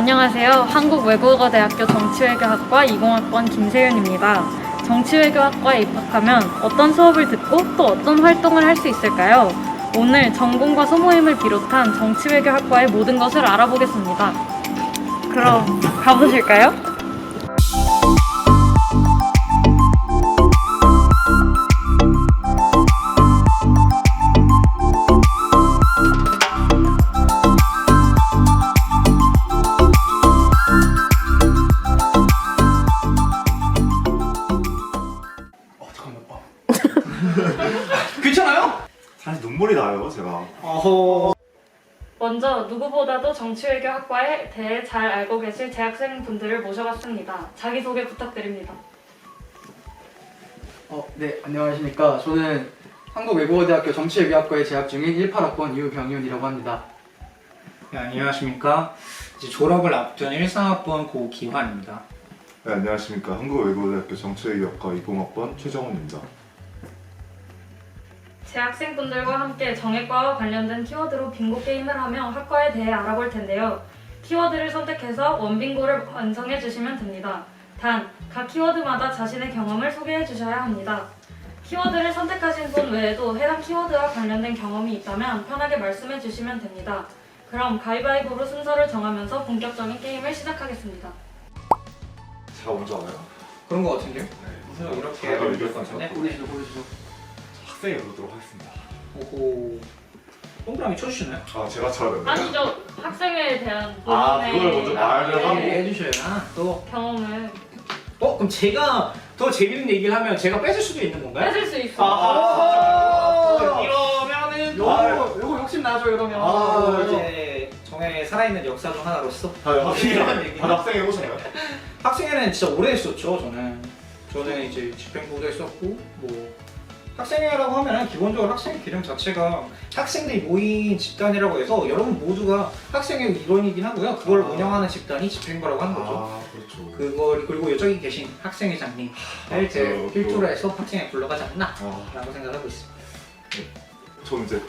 안녕하세요. 한국외국어대학교 정치외교학과 20학번 김세윤입니다. 정치외교학과에 입학하면 어떤 수업을 듣고 또 어떤 활동을 할 수 있을까요? 오늘 전공과 소모임을 비롯한 정치외교학과의 모든 것을 알아보겠습니다. 그럼 가보실까요? 누구보다도 정치외교 학과에 대해 잘 알고 계실 재학생분들을 모셔봤습니다. 자기소개 부탁드립니다. 어, 네 안녕하십니까 저는 한국외국어대학교 정치외교학과에 재학 중인 18학번 유병윤이라고 합니다 네, 안녕하십니까. 이제 졸업을 앞둔 13학번 고기환입니다. 네, 안녕하십니까. 한국외국어대학교 정치외교학과 20학번 최정훈입니다. 재학생분들과 함께 정액과와 관련된 키워드로 빙고 게임을 하며 학과에 대해 알아볼 텐데요. 키워드를 선택해서 원빙고를 완성해 주시면 됩니다. 단, 각 키워드마다 자신의 경험을 소개해 주셔야 합니다. 키워드를 선택하신 분 외에도 해당 키워드와 관련된 경험이 있다면 편하게 말씀해 주시면 됩니다. 그럼 가위바위보로 순서를 정하면서 본격적인 게임을 시작하겠습니다. 제가 먼저 알아요? 그런 거 같은데요? 네. 우선 이렇게 제가 해볼 이길 것것 같은데? 보내주죠 보내주죠 학생이 보도록 하겠습니다. 오호. 동그라미 쳐주시나요? 아, 제가 쳐야 되나요? 아니죠. 학생에 대한 아, 본인의 그걸 먼저 말을 네, 하고. 해주셔야 또. 경험을 어, 그럼 제가 더 재밌는 얘기를 하면 제가 뺏을 수도 있는 건가요? 뺏을 수 있어요. 아, 아. 이러면은 요거 요거 욕심 나죠 이러면 아, 이제 정의 살아있는 역사 중 하나로서 다 이런 학생, 얘기. 다 학생 해보셨나요? 학생회는 진짜 오래 했었죠 저는 저는 이제 집행부도 했었고 뭐 학생회라고 하면은 기본적으로 학생 기능 자체가 학생들이 모인 집단이라고 해서 여러분 모두가 학생회 일원이긴 하고요. 그걸 아. 운영하는 집단이 집행부라고 하는 거죠. 아, 그렇죠. 그걸 그리고 여기 계신 학생회장님 을제 맞아요. 필두로 해서 학생회 불러가지 않나? 아, 라고 생각하고 있습니다. 저는 이제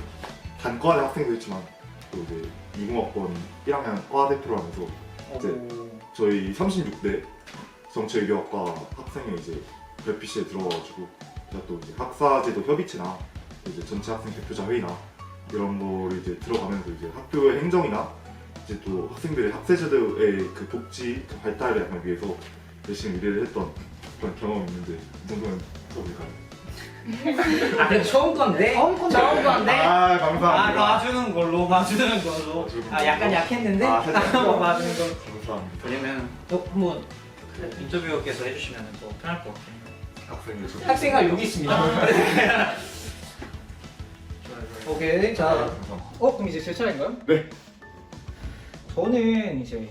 단과의 학생도 있지만 또 이제 20학번 1학년 과 대표를 하면서 이제 어, 저희 36대 정치외교학과 학생회 이제 별피시에 들어가가지고 제가 또 이제 학사제도 협의체나 이제 전체 학생 대표자 회의나 이런 거를 이제 들어가면서 이제 학교의 행정이나 이제 또 학생들의 학생제도의 그 복지 그 발달을 약간 위해서 열심히 일을 했던 그런 경험이 있는데 이 정도면 처음일까요? 아 그래도 처음 건데 처음 건데. 처음 건데 아 아 감사합니다. 봐주는 걸로 봐주는 걸로 봐주는 아 약간 걸로. 약했는데 아, 살짝. 한번 봐주는 걸로 감사합니다. 왜냐면 또 한번 인터뷰어께서 해주시면 더 편할 것 같아요. 학생들 좀- 학생가 여기 있습니다. 오케이 아, 자, 감사합니다. 어 그럼 이제 제 차례인가요? 네. 저는 이제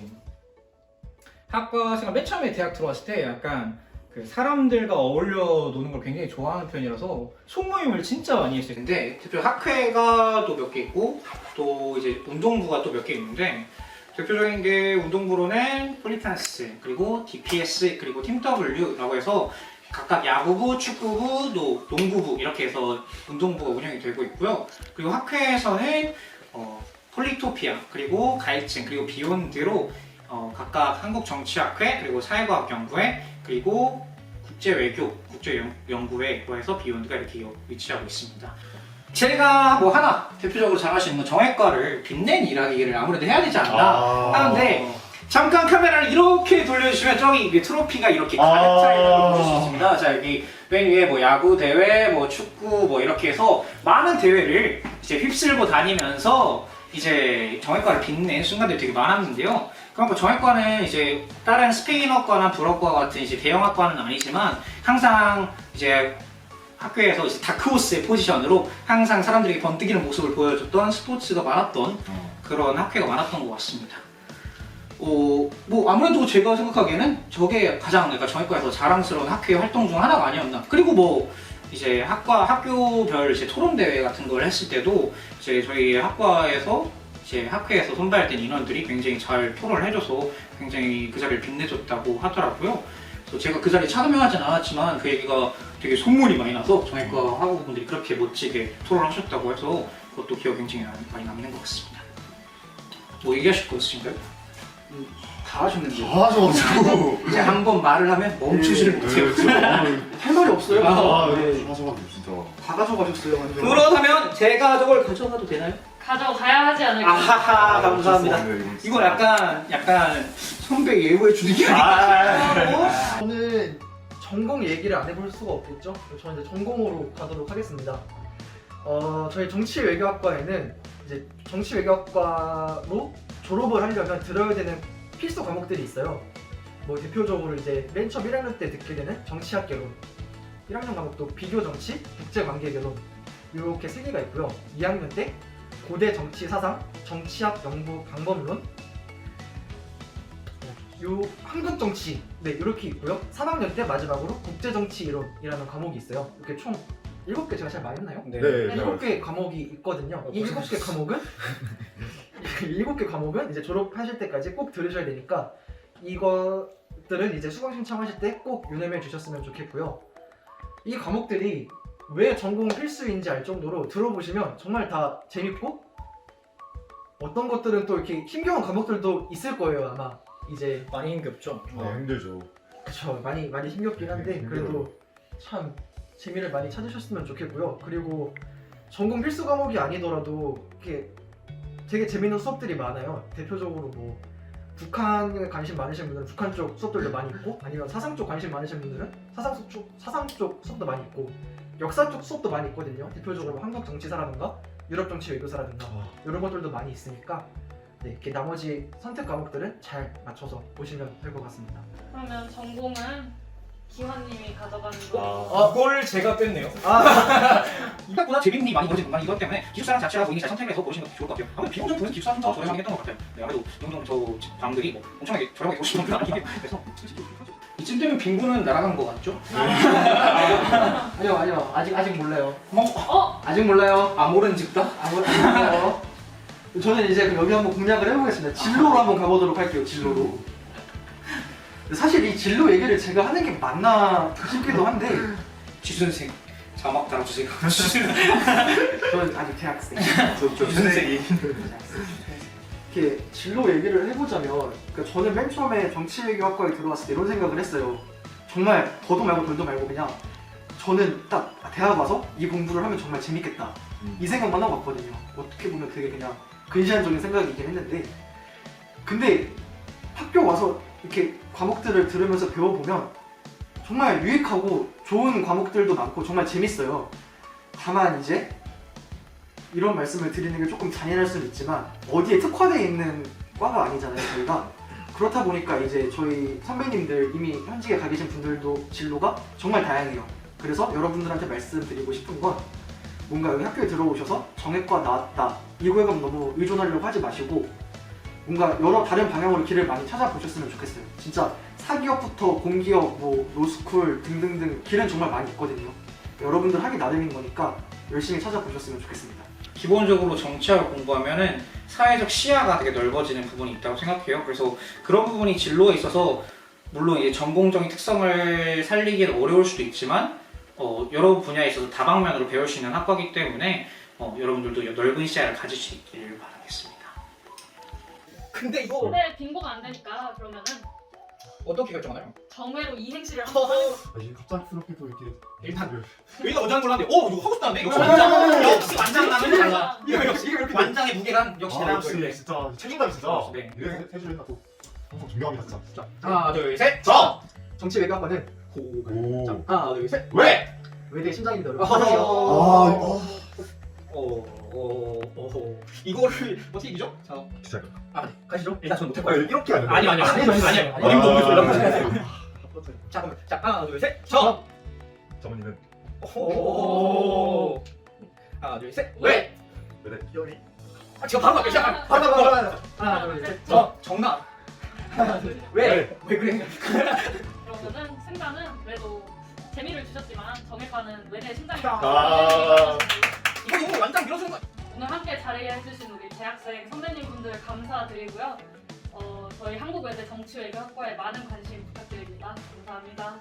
학과 생활 맨 처음에 대학 들어왔을 때 약간 그 사람들과 어울려 노는 걸 굉장히 좋아하는 편이라서 소모임을 진짜 많이 했어요. 근데 대표 학회가 또 몇 개 있고 또 이제 운동부가 또 몇 개 있는데 대표적인 게 운동부로는 폴리탄스 그리고 DPS 그리고 팀 W라고 해서 각각 야구부, 축구부, 또 농구부 이렇게 해서 운동부가 운영이 되고 있고요. 그리고 학회에서는 어, 폴리토피아 그리고 가일층 그리고 비욘드로 어, 각각 한국정치학회 그리고 사회과학연구회 그리고 국제외교 국제연구회로 해서 비욘드가 이렇게 위치하고 있습니다. 제가 뭐 하나 대표적으로 잘할 수 있는 건 정외과를 빛낸 이야기를 아무래도 해야 되지 않나 아. 하는데 잠깐 카메라를 이렇게 돌려주시면 저기 이게 트로피가 이렇게 가득 차 있는 걸볼수 있습니다. 자 여기 맨 위에 뭐 야구 대회, 뭐 축구 뭐 이렇게 해서 많은 대회를 이제 휩쓸고 다니면서 이제 정외과를 빛낸 순간들이 되게 많았는데요. 그러니까 정외과는 이제 다른 스페인어과나 불어과 같은 이제 대형학과는 아니지만 항상 이제 학교에서 이제 다크호스의 포지션으로 항상 사람들에게 번뜩이는 모습을 보여줬던 스포츠가 많았던 어. 그런 학회가 많았던 것 같습니다. 어, 뭐 아무래도 제가 생각하기에는 저게 가장 그러니까 정외과에서 자랑스러운 학회 활동 중 하나가 아니었나. 그리고 뭐 이제 학과 학교별 이제 토론 대회 같은 걸 했을 때도 이제 저희 학과에서 이제 학회에서 선발된 인원들이 굉장히 잘 토론을 해줘서 굉장히 그 자리를 빛내줬다고 하더라고요. 그래서 제가 그 자리에 참여하진 않았지만 그 얘기가 되게 소문이 많이 나서 정외과 학우분들이 그렇게 멋지게 토론하셨다고 해서 그것도 기억 굉장히 남- 많이 남는 것 같습니다. 뭐 얘기하실 거 있으신가요? 다 하셨는데 다 하셔가지고 이제 한 번 말을 하면 멈추지를 네, 못해요. 진짜 할 말이 없어요. 아, 네. 다 하셔가지고 진짜 다 가져가셨어요. 완전. 그렇다면 제가 저걸 가져가도 되나요? 가져가야 하지 않을까. 아하하 감사합니다. 이건 진짜. 이건 약간 약간 선배 예우해 주는 게 아니고 아, 저는 전공 얘기를 안 해볼 수가 없겠죠. 저는 이제 전공으로 가도록 하겠습니다. 어, 저희 정치 외교학과에는 이제 정치 외교학과로 졸업을 하려면 들어야 되는 필수 과목들이 있어요. 뭐 대표적으로 이제 맨 처음 1학년 때 듣게 되는 정치학 개론, 1학년 과목도 비교 정치, 국제 관계 개론 이렇게 세 개가 있고요. 2학년 때 고대 정치 사상, 정치학 연구 방법론, 요 한국 정치 네 이렇게 있고요. 3학년 때 마지막으로 국제 정치 이론이라는 과목이 있어요. 이렇게 총 7개 제가 잘 말했나요? 네. 네, 일곱 개 과목이 있거든요. 이 일곱 개 과목은 일곱 개 과목은 이제 졸업하실 때까지 꼭 들으셔야 되니까 이것들은 이제 수강 신청하실 때 꼭 유념해 주셨으면 좋겠고요. 이 과목들이 왜 전공 필수인지 알 정도로 들어보시면 정말 다 재밌고 어떤 것들은 또 이렇게 힘겨운 과목들도 있을 거예요 아마 이제 많이 힘겹죠. 아, 힘들죠 그쵸 많이 많이 힘겹긴 한데 그래도 참 재미를 많이 찾으셨으면 좋겠고요. 그리고 전공 필수 과목이 아니더라도 이렇게 되게 재밌는 수업들이 많아요. 대표적으로 뭐 북한에 관심 많으신 분들은 북한 쪽 수업들도 많이 있고 아니면 사상 쪽 관심 많으신 분들은 사상 쪽 사상 쪽 수업도 많이 있고 역사 쪽 수업도 많이 있거든요. 대표적으로 한국 정치사라든가 유럽 정치 외교사라든가 이런 것들도 많이 있으니까 네, 이렇게 나머지 선택 과목들은 잘 맞춰서 보시면 될 것 같습니다. 그러면 전공은 기환님이 가져가는 거. 아, 그걸 제가 뺐네요. 아, 생각보다 재밌니 많이 벌어지는 이것 때문에 기숙사랑 자취랑 본인이 잘 선택해서 보시는 것도 좋을 것 같아요. 아무래도 비용은 보면 기숙사 좀더 저렴하게 했던 것 같아요. 네, 아무래도 이 정도 저 방들이 뭐 엄청나게 저렴하게 보시는 건 아니기 때문에 이쯤 되면 빙구는 날아간 것 같죠? 아니요 아니요 아직 아직 몰라요. 어? 아직 몰라요. 아 모르는 즉다? 아무 아직 몰라요. 저는 이제 여기 한번 공략을 해보겠습니다. 진로로 한번 가보도록 할게요. 진로로. 사실 이 진로 얘기를 제가 하는 게 맞나 싶기도 한데 지순생 자막 달아주세요. 저는 아직 대학생. 저저 지순생이 이렇게 진로 얘기를 해보자면 그러니까 저는 맨 처음에 정치외교학과에 들어왔을 때 이런 생각을 했어요. 정말 더도 말고 덜도 말고 그냥 저는 딱 대학 와서 이 공부를 하면 정말 재밌겠다 음. 이 생각만 하고 왔거든요. 어떻게 보면 되게 그냥 근시안적인 생각이긴 했는데 근데 학교 와서 이렇게 과목들을 들으면서 배워보면 정말 유익하고 좋은 과목들도 많고 정말 재밌어요. 다만 이제 이런 말씀을 드리는 게 조금 잔인할 수는 있지만 어디에 특화되어 있는 과가 아니잖아요 저희가. 그렇다 보니까 이제 저희 선배님들 이미 현직에 가 계신 분들도 진로가 정말 다양해요. 그래서 여러분들한테 말씀드리고 싶은 건 뭔가 여기 학교에 들어오셔서 정액과 나왔다. 이거에 너무 의존하려고 하지 마시고 뭔가 여러 다른 방향으로 길을 많이 찾아보셨으면 좋겠어요 진짜 사기업부터 공기업, 뭐 로스쿨 등등등 길은 정말 많이 있거든요 여러분들 하기 나름인 거니까 열심히 찾아보셨으면 좋겠습니다 기본적으로 정치학을 공부하면은 사회적 시야가 되게 넓어지는 부분이 있다고 생각해요. 그래서 그런 부분이 진로에 있어서 물론 이제 전공적인 특성을 살리기는 어려울 수도 있지만 어, 여러 분야에 있어서 다방면으로 배울 수 있는 학과이기 때문에 어, 여러분들도 넓은 시야를 가질 수 있기를 바라겠습니다. 근데 이거 근데 빙고가 안 되니까 그러면은 어떻게 결정하나요? 정회로 이행시를 한번 하는 거. 이게 갑작스럽게 또 이렇게 일단 여기가 원장 골랐는데 오 이거 하고 싶다는데? 역시 완장 역시 완장 나는 달라 이거 역시 이거 이렇게 완장의 무게감 역시 아, 역시 거예요. 진짜 책임감 진짜 네. 이래 해주니까 또 항상 존경합니다 진짜. 하나 둘셋 자! 정치 외교학과는 오. 자, 하나 둘셋. 왜? 외대 심장입니다 아, 여러분 어, 어, 어, 어, 이거를 어떻게 이기죠? 자, 진짜 아, 네, 가시죠. 일단 저는 못할 아, 거예요. 이렇게 하는 아니, 아니, 아니, 아니, 아니, 아니, 어림도 없는 소리 아, 나고 자, 그럼, 자, 하나, 둘, 셋, 저. 정원이는 오. 하나, 둘, 셋, 왜? 왜? 아, 지금 바로 갈게요. 시작. 바로 바로 바로. 하나 둘셋 저, 정답. 왜? 왜 그래? 그러면은 승자는 그래도 재미를 주셨지만 정회과는 외대 심장이 아. 완전 밀어주는 거야. 오늘 함께 자리해 해주신 우리 대학생 선배님분들 감사드리고요. 어, 저희 한국외대 정치외교학과에 많은 관심 부탁드립니다. 감사합니다.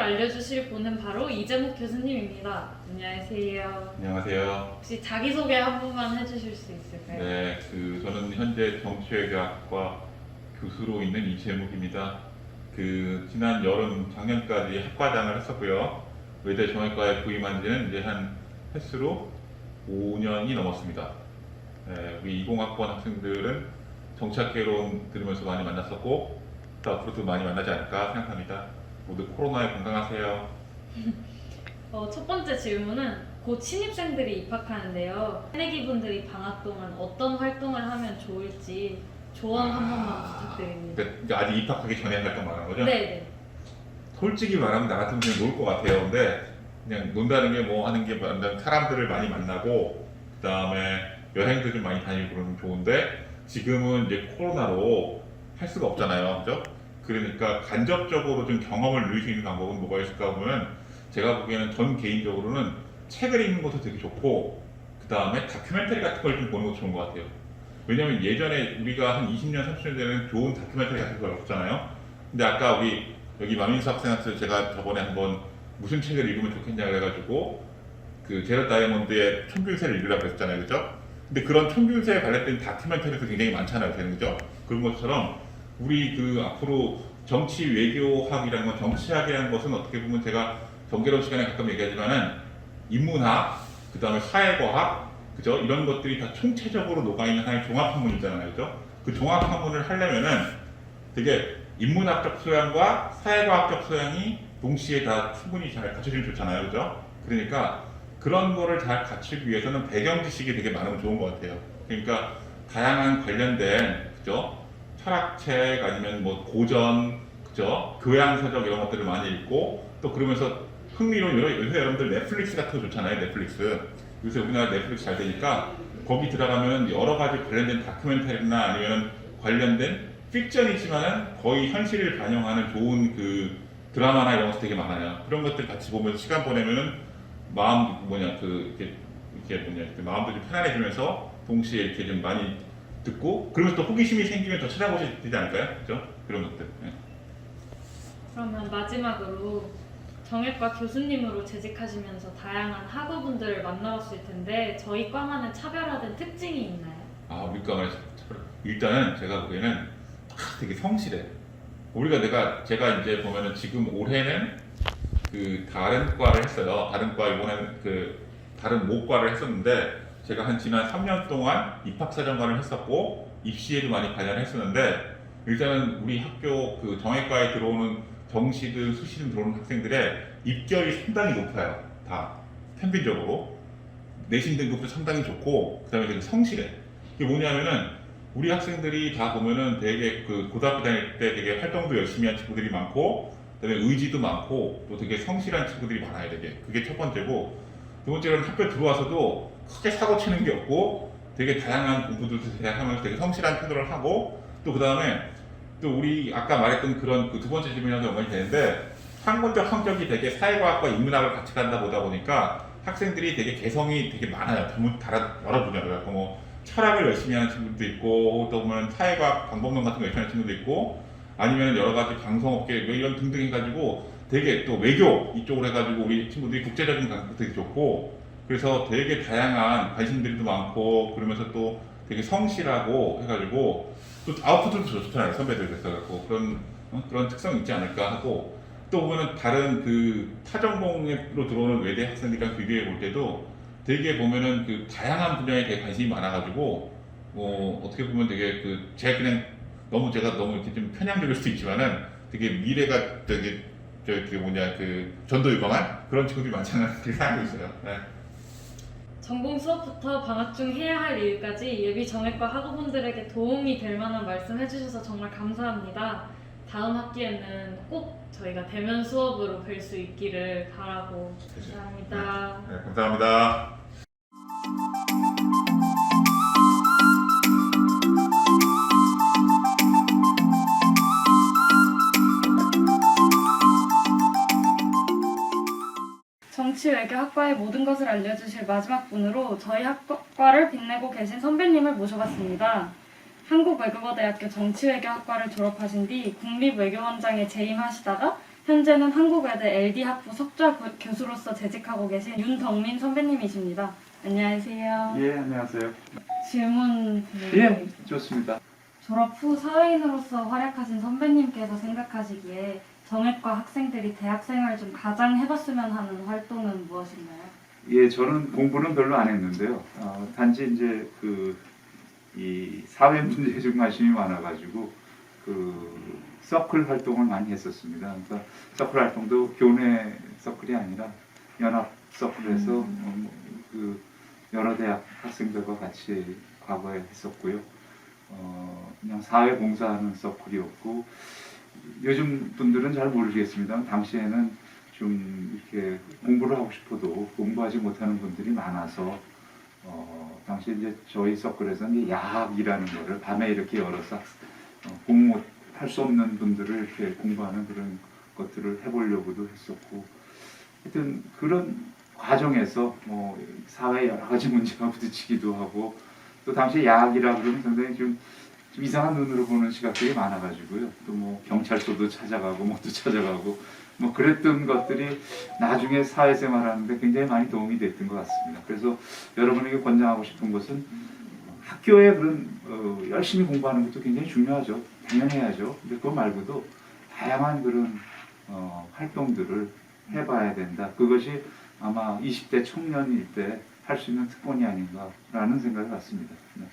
알려주실 분은 바로 이재목 교수님입니다. 안녕하세요. 안녕하세요. 혹시 자기소개 한 번만 해주실 수 있을까요? 네, 그 저는 현재 정치외교학과 교수로 있는 이재묵입니다. 그 지난 여름 작년까지 학과장을 했었고요. 외대 정외과에 부임한 지는 이제 한 횟수로 5년이 넘었습니다. 네, 우리 20학번 학생들은 정치학개론 들으면서 많이 만났었고 또 앞으로도 많이 만나지 않을까 생각합니다. 모두 코로나에 건강하세요. 어, 첫 번째 질문은 곧 신입생들이 입학하는데요. 새내기 분들이 방학 동안 어떤 활동을 하면 좋을지 조언 한 번만 부탁드립니다. 그러니까 아직 입학하기 전에 활동 말하는 거죠? 네네. 솔직히 말하면 나 같으면 그냥 놀 것 같아요. 근데 그냥 논다는 게 뭐 하는 게 완전 사람들을 많이 만나고 그 다음에 여행도 좀 많이 다니고 그러면 좋은데 지금은 이제 코로나로 할 수가 없잖아요. 그죠? 그러니까 간접적으로 좀 경험을 누릴 수 있는 방법은 뭐가 있을까 보면 제가 보기에는 전 개인적으로는 책을 읽는 것도 되게 좋고 그 다음에 다큐멘터리 같은 걸 좀 보는 것도 좋은 것 같아요. 왜냐면 예전에 우리가 한 20년, 30년 전에는 좋은 다큐멘터리 같은 걸 없잖아요. 근데 아까 우리 여기 마민수 학생한테 제가 저번에 한번 무슨 책을 읽으면 좋겠냐 그래가지고 그 제럿 다이아몬드의 총균세를 읽으라고 했잖아요, 그죠? 근데 그런 총균세에 관련된 다큐멘터리도 굉장히 많잖아요, 되는 거죠? 그런 것처럼 우리 그 앞으로 정치 외교학이라는 건 정치학이라는 것은 어떻게 보면 제가 정개론 시간에 가끔 얘기하지만은 인문학, 그 다음에 사회과학, 그죠? 이런 것들이 다 총체적으로 녹아있는 하나의 종합학문이잖아요, 그죠? 그 종합학문을 하려면은 되게 인문학적 소양과 사회과학적 소양이 동시에 다 충분히 잘 갖춰지면 좋잖아요, 그죠? 그러니까 그런 거를 잘 갖추기 위해서는 배경 지식이 되게 많으면 좋은 것 같아요. 그러니까 다양한 관련된 그죠? 철학책 아니면 뭐 고전 그죠? 교양 서적 이런 것들을 많이 읽고 또 그러면서 흥미로운 여러 요새 여러분들 넷플릭스 같은 거 좋잖아요, 넷플릭스. 요새 우리나라 넷플릭스 잘 되니까 거기 들어가면 여러 가지 관련된 다큐멘터리나 아니면 관련된 픽션이지만은 거의 현실을 반영하는 좋은 그 드라마나 이런 것도 되게 많아요. 그런 것들 같이 보면서 시간 보내면은 마음 뭐냐 그 이렇게 이렇게 뭐냐 그 마음도 좀 편안해지면서 동시에 이렇게 좀 많이 듣고 그러면서 또 호기심이 생기면 더 찾아보시지 되지 않을까요? 그죠? 그런 것들. 예. 그러면 마지막으로 정외과 교수님으로 재직하시면서 다양한 학우분들을 만나봤을 텐데 저희 과만의 차별화된 특징이 있나요? 아 우리 과만 일단은 제가 보기에는 아, 되게 성실해. 우리가 내가 제가 이제 보면은 지금 올해는 그 다른 과를 했어요. 다른 과 이번에는 그 다른 모과를 했었는데 제가 한 지난 3년 동안 입학사정관을 했었고 입시에도 많이 관여를 했었는데 일단은 우리 학교 그 정외과에 들어오는 정시든 수시든 들어오는 학생들의 입결이 상당히 높아요. 다 평균적으로 내신 등급도 상당히 좋고 그다음에 성실해. 이게 뭐냐면은 우리 학생들이 다 보면은 되게 그 고등학교 다닐 때 되게 활동도 열심히 한 친구들이 많고 그다음에 의지도 많고 또 되게 성실한 친구들이 많아요 되게 그게 첫 번째고 두 번째로는 학교 들어와서도 크게 사고 치는 게 없고 되게 다양한 공부들도 대하면서 되게 성실한 태도를 하고 또 그 다음에 또 우리 아까 말했던 그런 그 두 번째 질문이랑 연관이 되는데 학문적 성격이 되게 사회과학과 인문학을 같이 간다 보다 보니까 학생들이 되게 개성이 되게 많아요. 여러 분야로 뭐 철학을 열심히 하는 친구도 있고 또 보면 사회과학 방법론 같은 거 열심히 하는 친구도 있고 아니면 여러 가지 방송업계 뭐 이런 등등 해가지고 되게 또 외교 이쪽으로 해가지고 우리 친구들이 국제적인 감각도 되게 좋고 그래서 되게 다양한 관심들도 많고 그러면서 또 되게 성실하고 해가지고 또 아웃풋도 좋잖아요 선배들 그래서 갖고 그런 어? 그런 특성이 있지 않을까 하고 또 보면은 다른 그 타전공으로 들어오는 외대 학생들이랑 비교해 볼 때도 되게 보면은 그 다양한 분야에 되게 관심이 많아가지고 뭐 어떻게 보면 되게 그 제가 그냥 너무 제가 너무 이렇게 좀 편향적일 수도 있지만은 되게 미래가 되게 저기 뭐냐 그 전도 유망한 그런 친구들이 않나 그렇게 생각하고 있어요. 네. 전공 수업부터 방학 중 해야 할 일까지 예비 정외과 학우분들에게 도움이 될 만한 말씀 해주셔서 정말 감사합니다. 다음 학기에는 꼭 저희가 대면 수업으로 뵐 수 있기를 바라고 감사합니다. 네, 감사합니다. 정치 외교 학과의 모든 것을 알려주실 마지막 분으로 저희 학과를 빛내고 계신 선배님을 모셔봤습니다. 한국외국어대학교 정치외교학과를 졸업하신 뒤 국립외교원장에 재임하시다가 현재는 한국외대 LD 학부 석좌 교- 교수로서 재직하고 계신 윤덕민 선배님이십니다. 안녕하세요. 예, 안녕하세요. 질문 예. 좋습니다. 졸업 후 사회인으로서 활약하신 선배님께서 생각하시기에 정액과 학생들이 대학 생활 중 가장 해봤으면 하는 활동은 무엇인가요? 예, 저는 공부는 별로 안 했는데요. 어, 단지 이제 그 이 사회 문제에 좀 관심이 많아가지고 그 서클 활동을 많이 했었습니다. 그러니까 서클 활동도 교내 서클이 아니라 연합 서클에서 음. 어, 뭐그 여러 대학 학생들과 같이 과거에 했었고요. 어, 그냥 사회 봉사하는 서클이었고 요즘 분들은 잘 모르겠습니다. 당시에는 좀 이렇게 공부를 하고 싶어도 공부하지 못하는 분들이 많아서 어, 당시 이제 저희 서클에서 이제 야학이라는 거를 밤에 이렇게 열어서 어, 공부 할 수 없는 분들을 이렇게 공부하는 그런 것들을 해보려고도 했었고 하여튼 그런 과정에서 뭐 사회 여러 가지 문제가 부딪히기도 하고 또 당시 야학이라 그러면 상당히 좀, 좀 이상한 눈으로 보는 시각들이 많아가지고요. 또 뭐 경찰서도 찾아가고 뭐도 찾아가고 뭐 그랬던 것들이 나중에 사회생활하는데 굉장히 많이 도움이 됐던 것 같습니다. 그래서 여러분에게 권장하고 싶은 것은 학교에 그런 어, 열심히 공부하는 것도 굉장히 중요하죠. 당연히 해야죠. 근데 그거 말고도 다양한 그런 어, 활동들을 해봐야 된다. 그것이 아마 20대 청년일 때 할 수 있는 특권이 아닌가라는 생각을 갖습니다. 네.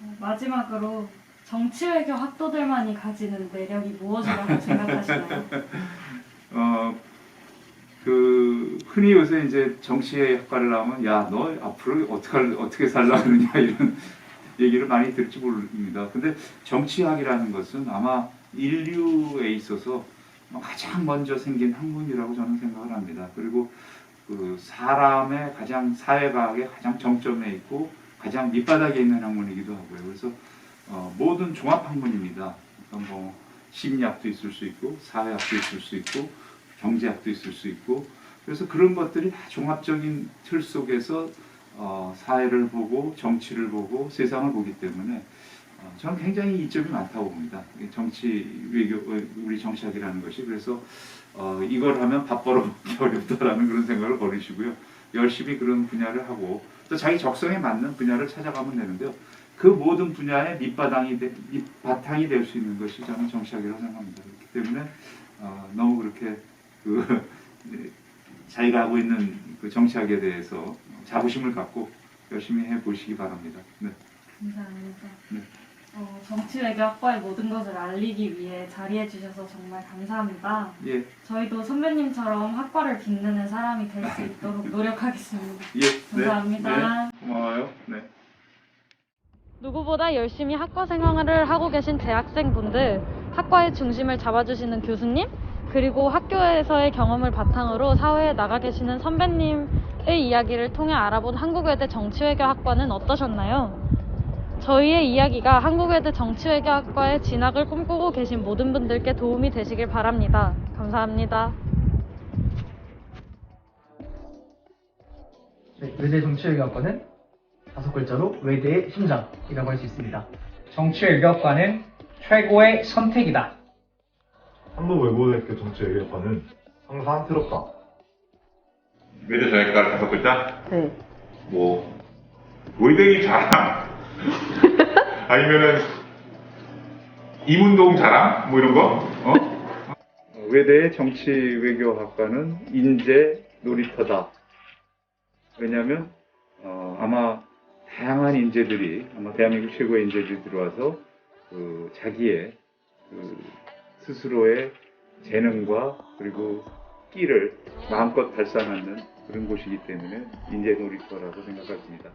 어, 마지막으로 정치외교 학도들만이 가지는 매력이 무엇이라고 생각하시나요? 어, 그 흔히 요새 이제 정치의 학과를 나오면 야 너 앞으로 어떻게 할- 어떻게 살라느냐 이런 얘기를 많이 들을지 모릅니다. 근데 정치학이라는 것은 아마 인류에 있어서 뭐 가장 먼저 생긴 학문이라고 저는 생각을 합니다. 그리고 그 사람의 가장 사회과학의 가장 정점에 있고 가장 밑바닥에 있는 학문이기도 하고요. 그래서 어, 모든 종합 학문입니다. 그러니까 뭐 심리학도 있을 수 있고 사회학도 있을 수 있고 경제학도 있을 수 있고 그래서 그런 것들이 다 종합적인 틀 속에서 어, 사회를 보고 정치를 보고 세상을 보기 때문에 어, 저는 굉장히 이점이 많다고 봅니다. 정치 외교 어, 우리 정치학이라는 것이 그래서 어, 이걸 하면 밥 벌어먹기 어렵다라는 그런 생각을 버리시고요. 열심히 그런 분야를 하고 또 자기 적성에 맞는 분야를 찾아가면 되는데요. 그 모든 분야의 밑바탕이 되, 밑바탕이 될 수 있는 것이 저는 정치학이라고 생각합니다. 그렇기 때문에 어, 너무 그렇게 그 네, 자기가 하고 있는 그 정치학에 대해서 자부심을 갖고 열심히 해 보시기 바랍니다. 네. 감사합니다. 네. 어, 정치외교학과의 모든 것을 알리기 위해 자리해 주셔서 정말 감사합니다. 예, 저희도 선배님처럼 학과를 빛내는 사람이 될 수 있도록 노력하겠습니다. 예, 감사합니다. 네, 고마워요. 네. 누구보다 열심히 학과 생활을 하고 계신 재학생분들, 학과의 중심을 잡아주시는 교수님, 그리고 학교에서의 경험을 바탕으로 사회에 나가 계시는 선배님의 이야기를 통해 알아본 한국외대 정치외교학과는 어떠셨나요? 저희의 이야기가 한국외대 정치외교학과에 진학을 꿈꾸고 계신 모든 분들께 도움이 되시길 바랍니다. 감사합니다. 네, 외대 정치외교학과는 다섯 글자로 외대의 심장이라고 할 수 있습니다. 정치외교학과는 최고의 선택이다. 한국외고대학교 정치외교과는 항상 새롭다. 외대 정액과 다섯 글자? 네. 뭐 의대의 자랑 아니면은 이문동 자랑 뭐 이런 거? 어? 외대의 정치 외교학과는 인재 놀이터다. 왜냐하면 어, 아마 다양한 인재들이 아마 대한민국 최고의 인재들이 들어와서 그 자기의 그 스스로의 재능과 그리고 끼를 마음껏 발산하는 그런 곳이기 때문에 인재 놀이터라고 생각합니다.